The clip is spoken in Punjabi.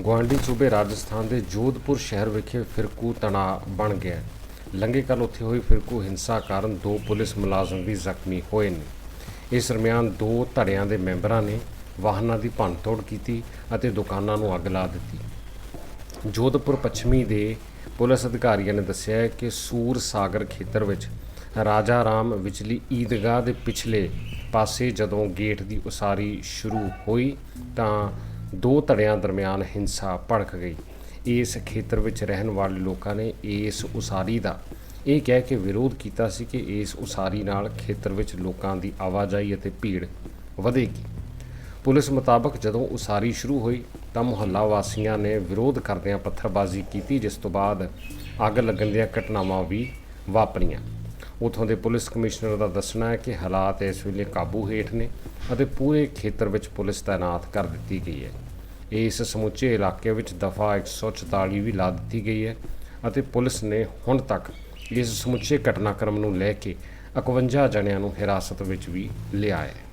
ਗੁਆਂਢੀ ਸੂਬੇ ਰਾਜਸਥਾਨ ਦੇ ਜੋਧਪੁਰ ਸ਼ਹਿਰ ਵਿਖੇ ਫਿਰਕੂ ਤਣਾਅ ਬਣ ਗਿਆ ਹੈ। ਲੰਘੇ ਕੱਲ ਉੱਥੇ ਹੋਈ ਫਿਰਕੂ ਹਿੰਸਾ ਕਾਰਨ ਦੋ ਪੁਲਿਸ ਮੁਲਾਜ਼ਮ ਵੀ ਜ਼ਖਮੀ ਹੋਏ ਨੇ ਇਸ ਦਰਮਿਆਨ ਦੋ ਧੜਿਆਂ ਦੇ ਮੈਂਬਰਾਂ ਨੇ ਵਾਹਨਾਂ ਦੀ ਭੰਨਤੋੜ ਕੀਤੀ ਅਤੇ ਦੁਕਾਨਾਂ ਨੂੰ ਅੱਗ ਲਾ ਦਿੱਤੀ ਜੋਧਪੁਰ ਪੱਛਮੀ ਦੇ ਪੁਲਿਸ ਅਧਿਕਾਰੀਆਂ ਨੇ ਦੱਸਿਆ ਕਿ ਸੂਰ ਸਾਗਰ ਖੇਤਰ ਵਿੱਚ ਰਾਜਾ ਰਾਮ ਵਿਚਲੀ ਈਦਗਾਹ ਦੇ ਪਿਛਲੇ ਪਾਸੇ ਜਦੋਂ ਗੇਟ ਦੀ ਉਸਾਰੀ ਸ਼ੁਰੂ ਹੋਈ ਤਾਂ ਦੋ ਧੜਿਆਂ ਦਰਮਿਆਨ ਹਿੰਸਾ ਭੜਕ ਗਈ। ਇਸ ਖੇਤਰ ਵਿੱਚ ਰਹਿਣ ਵਾਲੇ ਲੋਕਾਂ ਨੇ ਇਸ ਉਸਾਰੀ ਦਾ ਇਹ ਕਹਿ ਕੇ ਵਿਰੋਧ ਕੀਤਾ ਸੀ ਕਿ ਇਸ ਉਸਾਰੀ ਨਾਲ ਖੇਤਰ ਵਿੱਚ ਲੋਕਾਂ ਦੀ ਆਵਾਜਾਈ ਅਤੇ ਭੀੜ ਵਧੇਗੀ। ਪੁਲਿਸ ਮੁਤਾਬਕ ਜਦੋਂ ਉਸਾਰੀ ਸ਼ੁਰੂ ਹੋਈ ਤਾਂ ਮੁਹੱਲਾ ਵਾਸੀਆਂ ਨੇ ਵਿਰੋਧ ਕਰਦਿਆਂ ਪੱਥਰਬਾਜ਼ੀ ਕੀਤੀ, ਜਿਸ ਤੋਂ ਬਾਅਦ ਅੱਗ ਲੱਗਣ ਦੀਆਂ ਘਟਨਾਵਾਂ ਵੀ ਵਾਪਰੀਆਂ। ਉਥੋਂ ਦੇ ਪੁਲਿਸ ਕਮਿਸ਼ਨਰ ਦਾ ਦੱਸਣਾ ਹੈ ਕਿ ਹਾਲਾਤ ਇਸ ਵੇਲੇ ਕਾਬੂ ਹੇਠ ਨੇ ਅਤੇ ਪੂਰੇ ਖੇਤਰ ਵਿੱਚ ਪੁਲਿਸ ਤਾਇਨਾਤ ਕਰ ਦਿੱਤੀ ਗਈ ਹੈ। ਇਸ ਸਮੁੱਚੇ ਇਲਾਕੇ ਵਿੱਚ ਦਫਾ 144 ਵੀ ਲਾ ਦਿੱਤੀ ਗਈ ਹੈ ਅਤੇ ਪੁਲਿਸ ਨੇ ਹੁਣ ਤੱਕ ਇਸ ਸਮੁੱਚੇ ਘਟਨਾਕ੍ਰਮ ਨੂੰ ਲੈ ਕੇ 51 ਜਣਿਆਂ ਨੂੰ ਹਿਰਾਸਤ ਵਿੱਚ ਵੀ ਲਿਆ ਹੈ।